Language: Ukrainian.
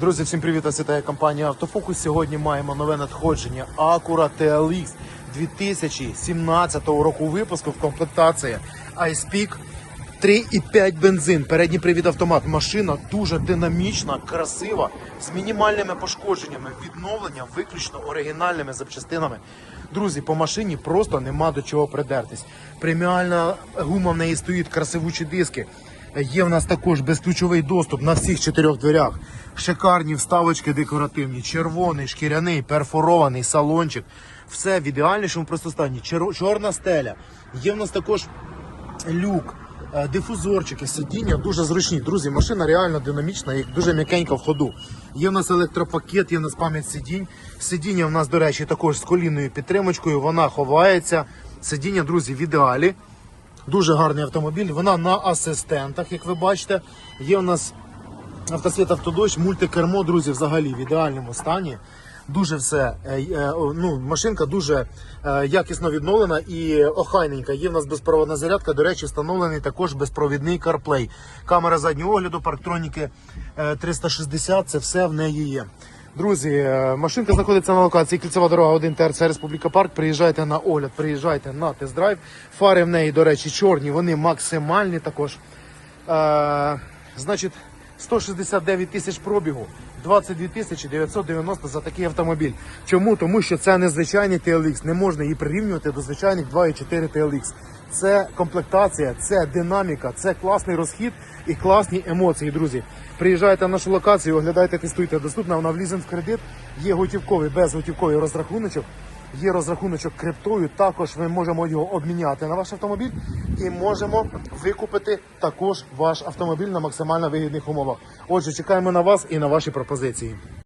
Друзі, всім привіт! Вас вітає компанія Автофокус. Сьогодні маємо нове надходження Acura TLX 2017 року випуску в комплектації Ice Peak 3,5 бензин. Передній привід автомат. Машина дуже динамічна, красива, з мінімальними пошкодженнями, відновлення виключно оригінальними запчастинами. Друзі, по машині просто нема до чого придертись. Преміальна гума в неї стоїть, красивучі диски. Є в нас також безключовий доступ на всіх чотирьох дверях. Шикарні вставочки декоративні, червоний, шкіряний, перфорований салончик. Все в ідеальнішому просто стані. Чорна стеля. Є в нас також люк, е, дифузорчики, сидіння дуже зручні. Друзі, машина реально динамічна і дуже м'якенька в ходу. Є в нас електропакет, є в нас пам'ять сидінь. Сидіння в нас, до речі, також з колінною підтримочкою. Вона ховається. Сидіння, друзі, в ідеалі. Дуже гарний автомобіль. Вона на асистентах, як ви бачите. Є у нас автосвіт автодощ, мультикермо, друзі, взагалі в ідеальному стані. Дуже все, е, е, ну, машинка дуже е, якісно відновлена і охайненька. Є в нас безпроводна зарядка. До речі, встановлений також безпровідний CarPlay. Камера заднього огляду, парктроніки е, 360, це все в неї є. Друзі, е, машинка знаходиться на локації Кільцева дорога 1 ТРЦ Республіка Парк. Приїжджайте на огляд, приїжджайте на тест-драйв. Фари в неї, до речі, чорні, вони максимальні також. Е, значить, 169 тисяч пробігу, 22 тисячі 990 за такий автомобіль. Чому? Тому що це не звичайний TLX, не можна її прирівнювати до звичайних 2.4 TLX. Це комплектація, це динаміка, це класний розхід і класні емоції, друзі. Приїжджайте на нашу локацію, оглядайте, тестуйте. Доступна вона в лізинг в кредит. Є готівковий, безготівковий розрахуночок. Є розрахуночок криптою. Також ми можемо його обміняти на ваш автомобіль і можемо викупити також ваш автомобіль на максимально вигідних умовах. Отже, чекаємо на вас і на ваші пропозиції.